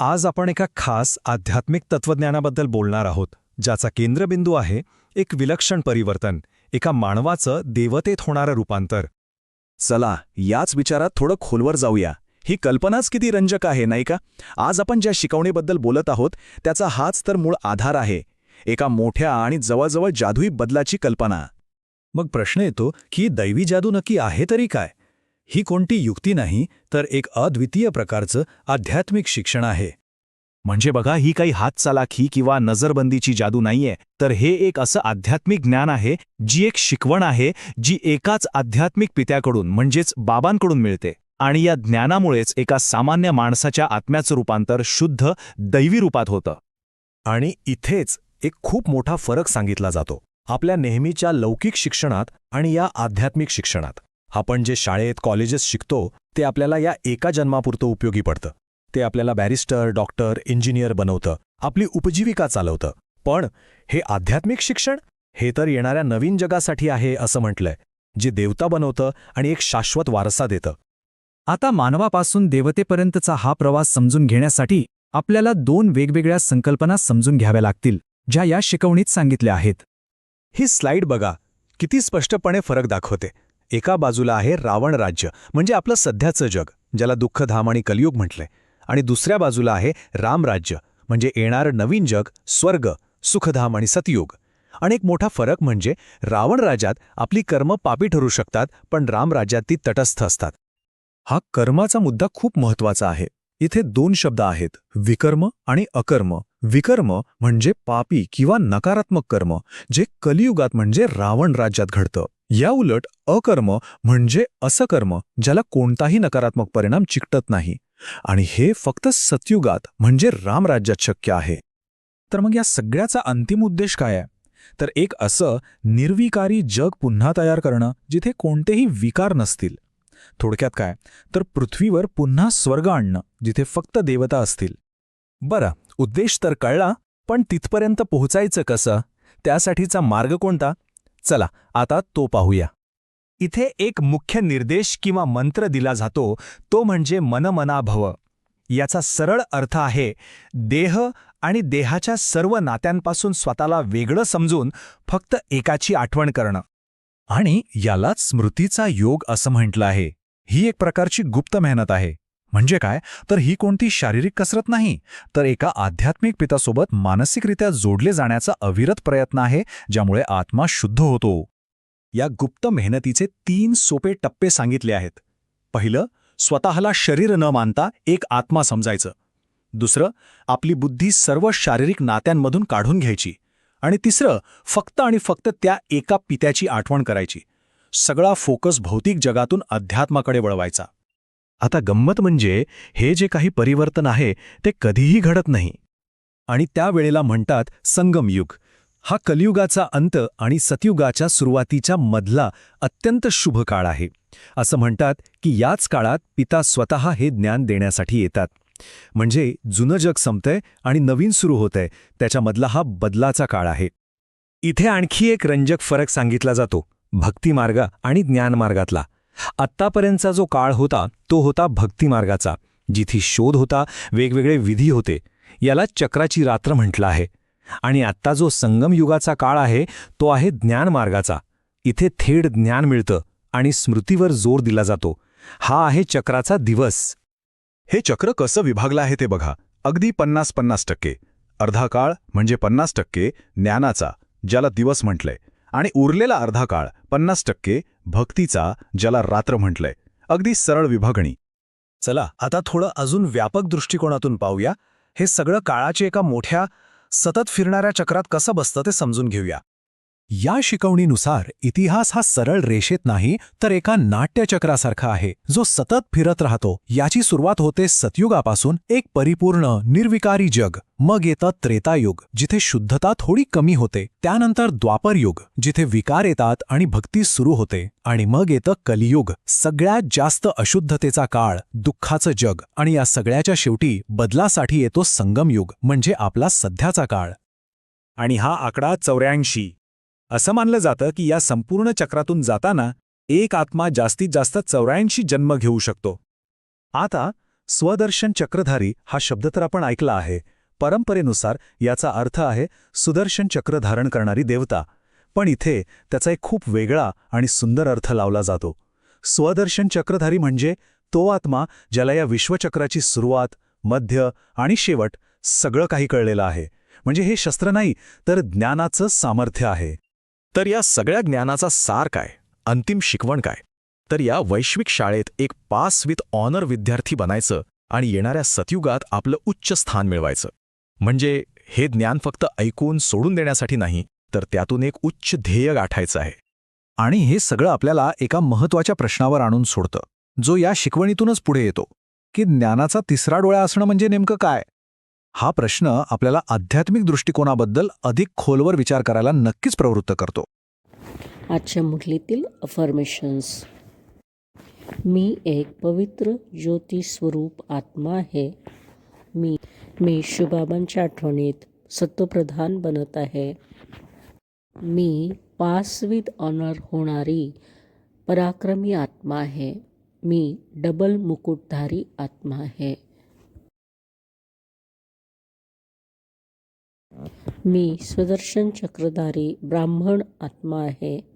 आज आपण एका खास आध्यात्मिक तत्वज्ञानाबद्दल बोलणार आहोत ज्याचा केंद्रबिंदू आहे एक विलक्षण परिवर्तन एका मानवाचं देवतेत होणारं रूपांतर. चला याच विचारात थोडं खोलवर जाऊया. ही कल्पनाच किती रंजक आहे नाही का? आज आपण ज्या शिकवणीबद्दल बोलत आहोत त्याचा हाच तर मूळ आधार आहे. एका मोठ्या आणि जवळजवळ जादुई बदलाची कल्पना. मग प्रश्न येतो की दैवी जादू नक्की आहे तरी काय? ही कोणती युक्ती नाही तर एक अद्वितीय प्रकारचं आध्यात्मिक शिक्षण आहे. म्हणजे बघा ही काही हातचालाखी किंवा नजरबंदीची जादू नाहीये तर हे एक असं आध्यात्मिक ज्ञान आहे जी एक शिकवण आहे जी एकाच आध्यात्मिक पित्याकडून म्हणजेच बाबांकडून मिळते. आणि या ज्ञानामुळेच एका सामान्य माणसाच्या आत्म्याचं रूपांतर शुद्ध दैवी रूपात होतं. आणि इथेच एक खूप मोठा फरक सांगितला जातो. आपल्या नेहमीच्या लौकिक शिक्षणात आणि या आध्यात्मिक शिक्षणात. आपण जे शाळेत कॉलेजेस शिकतो ते आपल्याला या एका जन्मापुरतं उपयोगी पडतं. ते आपल्याला बॅरिस्टर डॉक्टर इंजिनियर बनवतं आपली उपजीविका चालवतं. पण हे आध्यात्मिक शिक्षण? हे तर येणाऱ्या नवीन जगासाठी आहे असं म्हटलंय जे देवता बनवतं आणि एक शाश्वत वारसा देतं. आता मानवापासून देवतेपर्यंतचा हा प्रवास समजून घेण्यासाठी आपल्याला दोन वेगवेगळ्या संकल्पना समजून घ्याव्या लागतील ज्या या शिकवणीत सांगितल्या आहेत. ही स्लाइड बघा. किती स्पष्टपणे फरक दाखवते. एका बाजूला आहे रावण राज्य म्हणजे आपलं सध्याचं जग ज्याला दुःखधाम आणि कलियुग म्हटलंय. आणि दुसऱ्या बाजूला आहे रामराज्य म्हणजे येणारं नवीन जग स्वर्ग सुखधाम आणि सतयुग. आणि एक मोठा फरक म्हणजे रावण राज्यात आपली कर्म पापी ठरू शकतात पण रामराज्यात ती तटस्थ असतात. हा कर्माचा मुद्दा खूप महत्त्वाचा आहे. इथे दोन शब्द आहेत विकर्म आणि अकर्म. विकर्म म्हणजे पापी किंवा नकारात्मक कर्म जे कलियुगात म्हणजे रावण राज्यात घडतं. या उलट अकर्म म्हणजे असं कर्म ज्याला कोणताही नकारात्मक परिणाम चिकटत नाही. आणि हे फक्त सतयुगात म्हणजे रामराज्यात शक्य आहे. तर मग या सगळ्याचा अंतिम उद्देश काय आहे? तर एक असं निर्विकारी जग पुन्हा तयार करणं जिथे कोणतेही विकार नसतील. थोडक्यात काय? तर पृथ्वीवर पुन्हा स्वर्ग आणणं जिथे फक्त देवता असतील. बरं उद्देश तर कळला पण तिथपर्यंत पोहोचायचं कसं? त्यासाठीचा मार्ग कोणता? चला आता तो पाहूया. इथे एक मुख्य निर्देश किंवा मंत्र दिला जातो तो म्हणजे मनमनाभव. याचा सरळ अर्थ आहे देह आणि देहाच्या सर्व नात्यांपासून स्वतःला वेगळं समजून फक्त एकाची आठवण करणं. आणि यालाच स्मृतीचा योग असं म्हटलं आहे. ही एक प्रकारची गुप्त मेहनत आहे. म्हणजे काय? तर ही कोणती शारीरिक कसरत नाही? तर एका आध्यात्मिक पितासोबत मानसिकरित्या जोडले जाण्याचा अविरत प्रयत्न आहे ज्यामुळे आत्मा शुद्ध होतो. या गुप्त मेहनतीचे तीन सोपे टप्पे सांगितले आहेत. पहिलं स्वतःला शरीर न मानता एक आत्मा समजायचं. दुसरं आपली बुद्धी सर्व शारीरिक नात्यांमधून काढून घ्यायची. आणि तिसरं फक्त आणि फक्त त्या एका पित्याची आठवण करायची. सगळा फोकस भौतिक जगातून अध्यात्माकडे वळवायचा. आता गंमत म्हणजे हे जे काही परिवर्तन आहे ते कधीही घडत नाही. आणि त्यावेळेला म्हणतात संगमयुग हा कलियुगाचा अंत आणि सतयुगाच्या सुरुवातीच्या मधला अत्यंत शुभ काळ आहे. असं म्हणतात की याच काळात पिता स्वतः हे ज्ञान देण्यासाठी येतात. म्हणजे जुनं जग संपतंय आणि नवीन सुरू होतंय त्याच्यामधला हा बदलाचा काळ आहे. इथे आणखी एक रंजक फरक सांगितला जातो भक्तिमार्ग आणि ज्ञानमार्गातला. आत्तापर्यंतचा जो काळ होता तो होता भक्तिमार्गाचा जिथे शोध होता वेगवेगळे विधी होते. याला चक्राची रात्र म्हटलं आहे. आणि आत्ता जो संगमयुगाचा काळ आहे तो आहे ज्ञानमार्गाचा. इथे थेट ज्ञान मिळतं आणि स्मृतीवर जोर दिला जातो. हा आहे चक्राचा दिवस. हे चक्र कसं विभागलं आहे ते बघा. अगदी पन्नास पन्नास टक्के. अर्धा काळ म्हणजे पन्नास टक्के ज्ञानाचा ज्याला दिवस म्हटलंय. आणि उरलेला अर्धा काळ पन्नास टक्के भक्तीचा ज्याला रात्र म्हटलंय. अगदी सरळ विभागणी. चला आता थोडं अजून व्यापक दृष्टिकोनातून पाहूया. हे सगळं काळाचे एका मोठ्या सतत फिरणाऱ्या चक्रात कसं बसतं ते समजून घेऊया. या शिकवणीनुसार इतिहास हा सरळ रेषेत नाही तर एका नाट्यचक्रासारखा आहे जो सतत फिरत राहतो. याची सुरुवात होते सतयुगापासून एक परिपूर्ण निर्विकारी जग मग येतं त्रेतायुग जिथे शुद्धता थोडी कमी होते. त्यानंतर द्वापरयुग जिथे विकार येतात आणि भक्ती सुरू होते. आणि मग येतं कलियुग सगळ्यात जास्त अशुद्धतेचा काळ दुःखाचं जग आणि या सगळ्याच्या शेवटी बदलासाठी येतो संगमयुग म्हणजे आपला सध्याचा काळ. आणि हा आकडा चौऱ्याऐंशी. असं मानलं जातं की या संपूर्ण चक्रातून जाताना एक आत्मा जास्तीत जास्त चौऱ्याऐंशी जन्म घेऊ शकतो. आता स्वदर्शन चक्रधारी हा शब्द तर आपण ऐकला आहे. परंपरेनुसार याचा अर्थ आहे सुदर्शन चक्र धारण करणारी देवता. पण इथे त्याचा एक खूप वेगळा आणि सुंदर अर्थ लावला जातो. स्वदर्शन चक्रधारी म्हणजे तो आत्मा ज्याला या विश्वचक्राची सुरुवात मध्य आणि शेवट सगळं काही कळलेलं आहे. म्हणजे हे शस्त्र नाही तर ज्ञानाचं सामर्थ्य आहे. तर या सगळ्या ज्ञानाचा सार काय? अंतिम शिकवण काय? तर या वैश्विक शाळेत एक पास विथ ऑनर विद्यार्थी बनायचं आणि येणाऱ्या सतयुगात आपलं उच्च स्थान मिळवायचं. म्हणजे हे ज्ञान फक्त ऐकून सोडून देण्यासाठी नाही तर त्यातून एक उच्च ध्येय गाठायचं आहे. आणि हे सगळं आपल्याला एका महत्त्वाच्या प्रश्नावर आणून सोडतं जो या शिकवणीतूनच पुढे येतो. की ज्ञानाचा तिसरा डोळा असणं म्हणजे नेमकं काय? हा प्रश्न आपल्याला आध्यात्मिक दृष्टिकोनाबद्दल अधिक खोलवर विचार करायला नक्कीच प्रवृत्त करतो. आजच्या मुरलीतील अफर्मेशन्स मी एक पवित्र ज्योती स्वरूप आत्मा आहे. मी मी शुभाबांच्या आठवणीत सत्वप्रधान बनत आहे. मी पास विथ ऑनर होणारी पराक्रमी आत्मा आहे. मी डबल मुकुटधारी आत्मा आहे. मी सुदर्शन चक्रधारी ब्राह्मण आत्मा आहे.